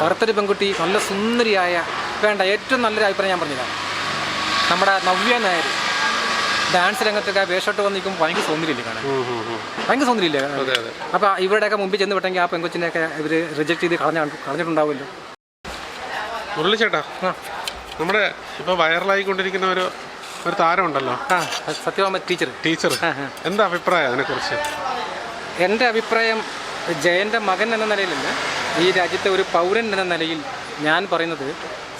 കറുത്തൊരു പെൺകുട്ടി നല്ല സുന്ദരിയായ വേണ്ട ഏറ്റവും നല്ലൊരു അഭിപ്രായം ഞാൻ പറഞ്ഞതാണ് നമ്മുടെ നവ്യ നായർ ഡാൻസ് രംഗത്തൊക്കെ വേഷോട്ട് വന്ന് നിൽക്കുമ്പോൾ ഭയങ്കര സൗന്ദര്യമില്ലേ കാണാൻ. ഭയങ്കര സൗന്ദര്യമില്ലേ അപ്പോൾ ഇവരുടെയൊക്കെ മുമ്പിൽ ചെന്ന് വിട്ടെങ്കിൽ ആ പെങ്കൊച്ചിനെയൊക്കെ ഇവർ റിജക്ട് ചെയ്ത് കളഞ്ഞ കളഞ്ഞിട്ടുണ്ടാവുമല്ലോ. മുരളി ചേട്ടാ നമ്മുടെ ഇപ്പൊ വൈറലായിക്കൊണ്ടിരിക്കുന്ന ഒരു ഒരു താരമുണ്ടല്ലോ. Satyabhama teacher teacher. എന്താ അഭിപ്രായം അതിനെ കുറിച്ച് എന്റെ അഭിപ്രായം ജയന്റെ മകൻ എന്ന നിലയിലല്ല. ഈ രാജ്യത്തെ ഒരു പൗരൻ എന്ന നിലയിൽ ഞാൻ പറയുന്നത്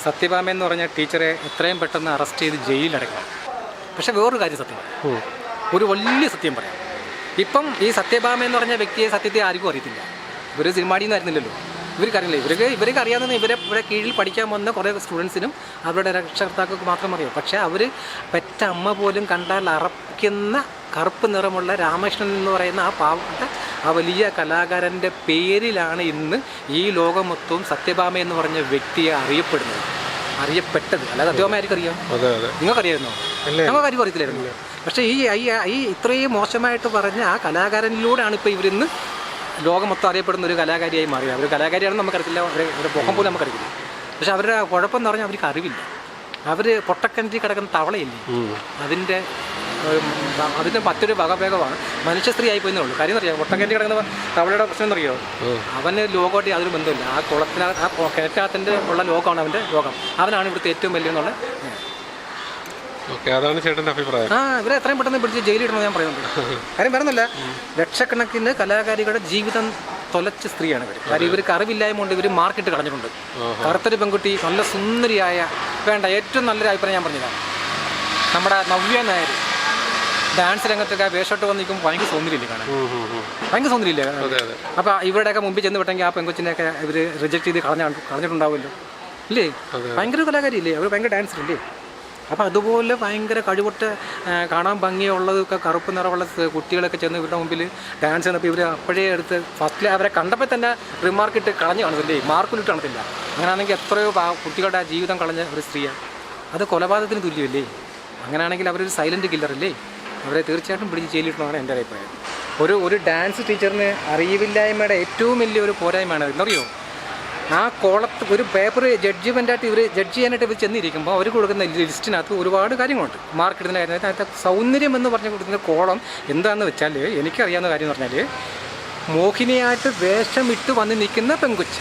സത്യഭാമ എന്ന് പറഞ്ഞ ടീച്ചറെ എത്രയും പെട്ടെന്ന് അറസ്റ്റ് ചെയ്ത് ജയിലിലടക്കണം പക്ഷേ വേറൊരു കാര്യം സത്യം. ഒരു വലിയ സത്യം പറയാം. ഇപ്പം ഈ സത്യഭാമ എന്ന് പറഞ്ഞ വ്യക്തിയെ സത്യത്തെ ആർക്കും അറിയത്തില്ല. ഇവർ സിനിമാടിയിൽ നിന്ന് ആയിരുന്നില്ലല്ലോ ഇവർക്ക് ഇവർക്ക് ഇവർക്ക് അറിയാവുന്ന ഇവരെ ഇവിടെ കീഴിൽ പഠിക്കാൻ വന്ന കുറേ സ്റ്റുഡൻസിനും അവരുടെ രക്ഷകർത്താക്കൾക്ക് മാത്രം അറിയാം. പക്ഷേ അവർ പെറ്റ അമ്മ പോലും കണ്ടാൽ അറപ്പിക്കുന്ന കറുപ്പ് നിറമുള്ള രാമകൃഷ്ണൻ എന്ന് പറയുന്ന ആ പാവപ്പെട്ട ആ വലിയ കലാകാരന്റെ പേരിലാണ് ഇന്ന് ഈ ലോകം മൊത്തവും സത്യഭാമ എന്ന് പറഞ്ഞ വ്യക്തിയെ അറിയപ്പെടുന്നത് അറിയപ്പെട്ടത്. അല്ലാതെ സത്യഭാമ ആർക്കും അറിയാം? നിങ്ങൾക്കറിയായിരുന്നോ? ഞങ്ങൾക്ക് കാര്യം അറിയത്തില്ലായിരുന്നു. പക്ഷേ ഈ ഈ ഇത്രയും മോശമായിട്ട് പറഞ്ഞ ആ കലാകാരനിലൂടെയാണ് ഇപ്പോൾ ഇവരിന്ന് ലോകം മൊത്തം അറിയപ്പെടുന്ന ഒരു കലാകാരിയായി മാറിയത് അവർ കലാകാരിയാണെന്ന് നമുക്കറിയില്ല അവരെ അവരുടെ മുഖം പോലും നമുക്കറിയില്ല പക്ഷെ അവരുടെ കുഴപ്പം എന്ന് പറഞ്ഞാൽ അവർക്ക് അറിവില്ല. അവർ പൊട്ടക്കിണറ്റിൽ കിടക്കുന്ന തവളയില്ലേ. അതിന്റെ ഉം, അതിന്റെ മറ്റൊരു വകഭേദമാണ്. മനുഷ്യ സ്ത്രീ ആയി പോയെന്നേ ഉള്ളൂ. കാര്യം അറിയാം? പൊട്ടക്കിണറ്റിൽ കിടക്കുന്ന തവളയുടെ പ്രശ്നം എന്നറിയോ. അവന് ലോകമായിട്ട് യാതൊരു ബന്ധമില്ല ആ കുളത്തിന് ആ കിണറ്റകത്തിന്റെ ഉള്ള ലോകമാണ് അവന്റെ ലോകം. അവനാണ് ഇവിടുത്തെ ഏറ്റവും വലിയ എന്നുള്ള അതാണ് ചേട്ടന്റെ അഭിപ്രായം. ആ ഇവരെ എത്രയും പെട്ടെന്ന് പിടിച്ച് ജയിലിടണമെന്ന് ഞാൻ പറയുന്നുണ്ട്. കാര്യം പറയുന്നില്ല ലക്ഷക്കണക്കിന് കലാകാരികളുടെ ജീവിതം തൊലച്ച സ്ത്രീയാണ് ഇവർ കാര്യം ഇവർക്ക് അറിവില്ലായ്മ കൊണ്ട് ഇവർ മാർക്കിട്ട് കളഞ്ഞിട്ടുണ്ട്. കറുത്തൊരു പെൺകുട്ടി നല്ല സുന്ദരിയായ വേണ്ട ഏറ്റവും നല്ലൊരു അഭിപ്രായം ഞാൻ പറഞ്ഞതാണ് നമ്മുടെ നവ്യ നായർ ഡാൻസ് രംഗത്തൊക്കെ വേഷോട്ട് വന്ന് നിൽക്കുമ്പോൾ ഭയങ്കര സൗന്ദര്യമില്ല കാണാൻ. ഭയങ്കര സൗന്ദര്യമില്ല അപ്പോൾ ഇവരുടെയൊക്കെ മുമ്പിൽ ചെന്ന് വിട്ടെങ്കിൽ ആ പെങ്കൊച്ചിനെയൊക്കെ ഇവർ റിജക്ട് ചെയ്ത് കളഞ്ഞ കളഞ്ഞിട്ടുണ്ടാവുമല്ലോ. ഇല്ലേ? ഭയങ്കര കലാകാരിയില്ലേ? അവർ ഭയങ്കര ഡാൻസർ ഇല്ലേ? അപ്പോൾ അതുപോലെ ഭയങ്കര കഴിവൊട്ട് കാണാൻ ഭംഗിയുള്ളതൊക്കെ കറുപ്പ് നിറമുള്ള കുട്ടികളൊക്കെ ചെന്ന് ഇവരുടെ മുമ്പിൽ ഡാൻസ് ചെയ്യുന്നപ്പോൾ ഇവർ അപ്പോഴേ എടുത്ത് ഫസ്റ്റിൽ അവരെ കണ്ടപ്പോൾ തന്നെ റിമാർക്ക് ഇട്ട് കളഞ്ഞു കാണത്തില്ലേ? മാർക്കിലിട്ട് കാണത്തില്ല. അങ്ങനെയാണെങ്കിൽ എത്രയോ കുട്ടികളുടെ ജീവിതം കളഞ്ഞ ഒരു സ്ത്രീയാണ്. അത് കൊലപാതകത്തിന് തുല്യമല്ലേ? അങ്ങനെയാണെങ്കിൽ അവരൊരു സൈലന്റ് കില്ലറല്ലേ അവരെ തീർച്ചയായിട്ടും പിടിച്ച് ജയിലിട്ടണമെന്നാണ് എന്റെ അഭിപ്രായം. ഒരു ഒരു ഡാൻസ് ടീച്ചറിന് അറിവില്ലായ്മയുടെ ഏറ്റവും വലിയൊരു പോരായ്മയാണ് എന്നറിയോ? ആ കോളത്ത് ഒരു പേപ്പർ ജഡ്ജ്മെന്റായിട്ട് ഇവർ ജഡ്ജ് ചെയ്യാനായിട്ട് ഇവർ ചെന്നിരിക്കുമ്പോൾ അവർ കൊടുക്കുന്ന ലിസ്റ്റിനകത്ത് ഒരുപാട് കാര്യങ്ങളുണ്ട്. മാർക്ക് ഇടുന്ന കാര്യം അതിനകത്ത് സൗന്ദര്യം എന്ന് പറഞ്ഞ് കൊടുക്കുന്ന കോളം എന്താണെന്ന് വെച്ചാൽ എനിക്കറിയാവുന്ന കാര്യം എന്ന് പറഞ്ഞാൽ മോഹിനിയായിട്ട് വേഷമിട്ട് വന്ന് നിൽക്കുന്ന പെങ്കുച്ച്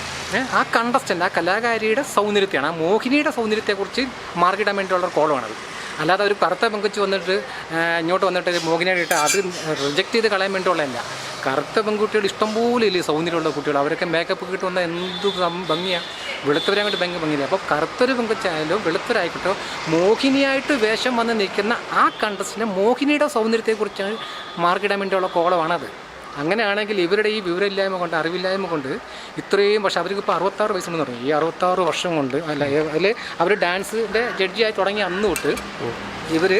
ആ കണ്ടസ്റ്റന്റ് ആ കലാകാരിയുടെ സൗന്ദര്യത്തെയാണ് ആ മോഹിനിയുടെ സൗന്ദര്യത്തെക്കുറിച്ച് മാർക്കിടാൻ വേണ്ടിയുള്ള കോളമാണത്. അല്ലാതെ ഒരു കറുത്ത പെങ്കുച്ച് വന്നിട്ട് ഇങ്ങോട്ട് വന്നിട്ട് മോഹിനിയുടെ ഇട്ട് അത് റിജക്റ്റ് ചെയ്ത് കളയാൻ വേണ്ടിയുള്ളതല്ല കറുത്ത പെൺകുട്ടികൾ ഇഷ്ടംപോലെ ഇല്ലേ സൗന്ദര്യമുള്ള കുട്ടികൾ. അവരൊക്കെ മേക്കപ്പ് കിട്ടി വന്നാൽ എന്ത് ഭംഗിയാണ് വെളുത്തവരെ അങ്ങോട്ട് ഭംഗി ഭംഗിയില്ല. അപ്പോൾ കറുത്തൊരു പെങ്കുച്ചായാലോ വെളുത്തവരായിക്കോട്ടോ മോഹിനിയായിട്ട് വേഷം വന്ന് നിൽക്കുന്ന ആ കണ്ടസ്റ്റിനെ മോഹിനിയുടെ സൗന്ദര്യത്തെക്കുറിച്ച് മാർക്കിടാൻ വേണ്ടിയുള്ള കോളമാണത്. അങ്ങനെയാണെങ്കിൽ ഇവരുടെ ഈ വിവരമില്ലായ്മ കൊണ്ട് അറിവില്ലായ്മ കൊണ്ട് ഇത്രയും പക്ഷേ അവർക്ക് ഇപ്പോൾ അറുപത്താറ് വയസ്സുണ്ടെന്ന് പറഞ്ഞു. ഈ അറുപത്താറ് വർഷം കൊണ്ട് അല്ല അതിൽ അവർ ഡാൻസിന്റെ ജഡ്ജിയായി തുടങ്ങി അന്ന് തൊട്ട് ഇവർ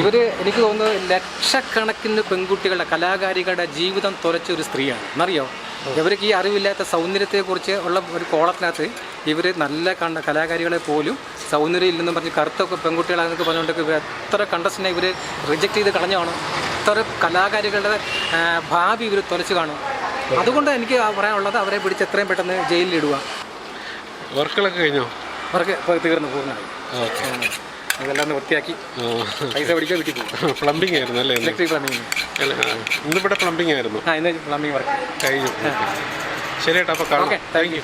ഇവർ എനിക്ക് തോന്നുന്നത് ലക്ഷക്കണക്കിന് പെൺകുട്ടികളുടെ കലാകാരികളുടെ ജീവിതം തുലച്ച ഒരു സ്ത്രീയാണ്. എന്നറിയോ? ഇവർക്ക് ഈ അറിവില്ലാത്ത സൗന്ദര്യത്തെക്കുറിച്ച് ഉള്ള ഒരു കോളത്തിനകത്ത് ഇവർ നല്ല കണ്ട കലാകാരികളെ പോലും സൗന്ദര്യം ഇല്ലെന്ന് പറഞ്ഞ് കറുത്ത പെൺകുട്ടികളാണെന്നൊക്കെ പറഞ്ഞുകൊണ്ടൊക്കെ ഇവർ എത്ര കണ്ടസ്റ്റിനെ ഇവർ റിജക്റ്റ് ചെയ്ത് കളഞ്ഞു എത്ര കലാകാരികളുടെ ഭാവി ഇവർ തുലച്ചു കാണും. അതുകൊണ്ട് എനിക്ക് പറയാനുള്ളത് അവരെ പിടിച്ച് എത്രയും പെട്ടെന്ന് ജയിലിൽ ഇടുക. വർക്കുകളൊക്കെ കഴിഞ്ഞോ? വർക്ക് ഇപ്പോൾ തീർന്നു പൂർണമായി. അതെല്ലാം വൃത്തിയാക്കി. പൈസ പിടിക്കാൻ വീട്ടിൽ പോകും പ്ലംബിംഗ് ആയിരുന്നു അല്ലേ ഇലക്ട്രിക് പ്ലംബിങ് അല്ല, ഇവിടെ പ്ലംബിംഗ് ആയിരുന്നു. ആ ഇന്ന് പ്ലംബിങ് വർക്ക്. കഴിഞ്ഞു. ശരി ചേട്ടാ അപ്പോൾ കാണാം. Okay thank you.